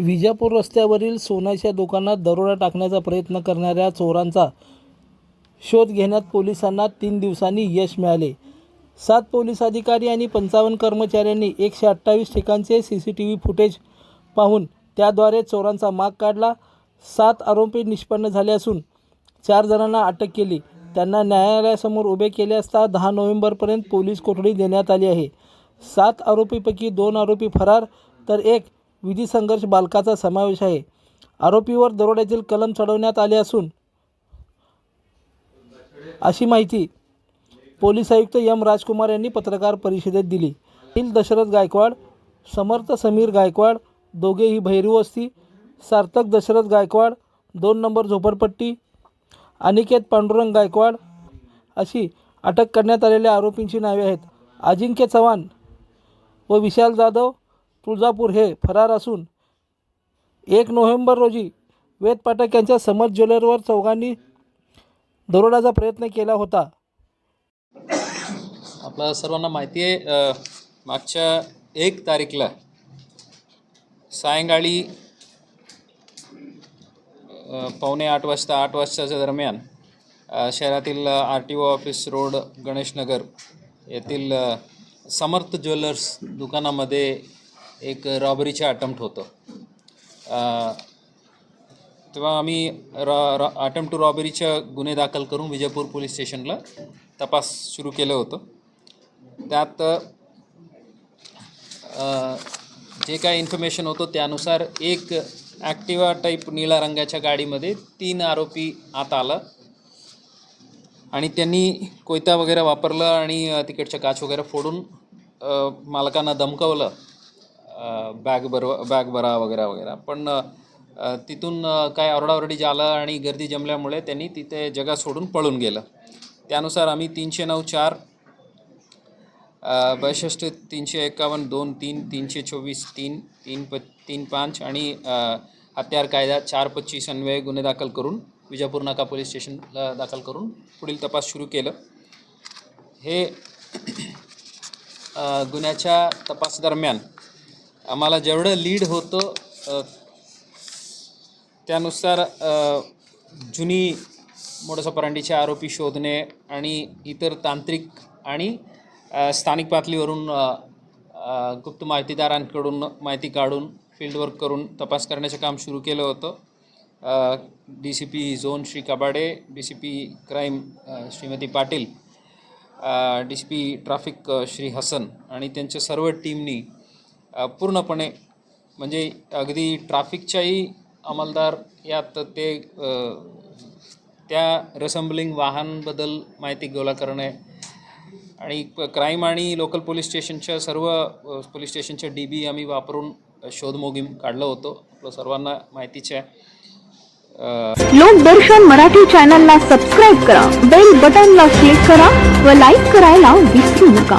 विजापूर रस्त्यावरील सोन्याच्या दुकानात दरोडा टाकण्याचा प्रयत्न करणाऱ्या चोरांचा शोध घेण्यात पोलिसांना तीन दिवसांनी यश मिळाले. सात पोलीस अधिकारी आणि पंचावन्न कर्मचाऱ्यांनी एकशे अठ्ठावीस ठिकाणचे C C T V footage पाहून त्याद्वारे चोरांचा माग काढला. सात आरोपी निष्पन्न झाले असून चार जणांना अटक केली. त्यांना न्यायालयासमोर उभे केले असता दहा नोव्हेंबरपर्यंत पोलीस कोठडी देण्यात आली आहे. सात आरोपीपैकी दोन आरोपी फरार तर एक विधी संघर्ष बालकाचा समावेश आहे. आरोपीवर दरोड्यातील कलम चढवण्यात आले असून अशी माहिती पोलीस आयुक्त एम राजकुमार यांनी पत्रकार परिषदेत दिली. हिल दशरथ गायकवाड समर्थ समीर गायकवाड दोघेही भैरू असती सार्थक दशरथ गायकवाड दोन नंबर झोपडपट्टी अनिकेत पांडुरंग गायकवाड अशी अटक करण्यात आलेल्या आरोपींची नावे आहेत. अजिंक्य चव्हाण व विशाल जाधव तुळजापूर हे फरार असून एक नोव्हेंबर रोजी वेद पाठक यांच्या समर्थ ज्वेलरवर चौघांनी दरोडाचा प्रयत्न केला होता. आपल्या सर्वांना माहिती आहे मागच्या एक तारीखला सायंकाळी पावणे आठ वाजता आठ वाजताच्या दरम्यान शहरातील R T O office road Ganeshnagar येथील समर्थ ज्वेलर्स दुकानामध्ये एक रॉबरीचे अटेम्प्ट होतं. तेव्हा आम्ही रॉ रॉ अटेम्प्ट टू रॉबरीच्या गुन्हे दाखल करून विजयपूर पोलीस स्टेशनला तपास सुरू केलं होतं. त्यात जे काय इन्फॉर्मेशन होतं त्यानुसार एक ॲक्टिवा टाईप निळ्या रंगाच्या गाडीमध्ये तीन आरोपी आत आला. आणि त्यांनी कोयता वगैरे वापरलं आणि तिकडच्या काच वगैरे फोडून मालकांना धमकवलं. बॅग बर बॅग भरा वगैरे वगैरे. पण तिथून काय ओरडाओरडी झालं आणि गर्दी जमल्यामुळे त्यांनी तिथे जगा सोडून पळून गेलं. त्यानुसार आम्ही तीनशे नऊ चार बासष्ट तीनशे एकावन्न दोन तीन तीनशे चोवीस तीन तीन प तीन पाच आणि हत्यार कायदा चार पच्चीस अन्वये गुन्हे दाखल करून विजापूर नाका पोलीस स्टेशनला दाखल करून पुढील तपास सुरू केलं. हे गुन्ह्याच्या तपासदरम्यान आम्हाला जेवढं लीड होतं त्यानुसार जुनी मोडसपरांडीचे आरोपी शोधणे आणि इतर तांत्रिक आणि स्थानिक पातळीवरून गुप्त माहितीदारांकडून माहिती काढून फील्डवर्क करून तपास करण्याचं काम सुरू केलं होतं. D C P zone Shri Kabade D C P crime Shrimati Patil D C P traffic Shri Hasan आणि त्यांच्या सर्व टीमनी पूर्णपणे. म्हणजे अगदी ट्राफिकच्याही अंमलदार यात ते त्या रेसम्बलिंग वाहनबद्दल माहिती गोळा करणे आणि क्राईम आणि लोकल पोलीस स्टेशनच्या सर्व पोलीस स्टेशनच्या डी बी आम्ही वापरून शोध मोहीम काढलं होतं. आपलं सर्वांना माहितीचे आहे. लोकदर्शन मराठी चॅनलला सबस्क्राईब करा. बेल बटनला क्लिक करा व लाईक करायला विसरू नका.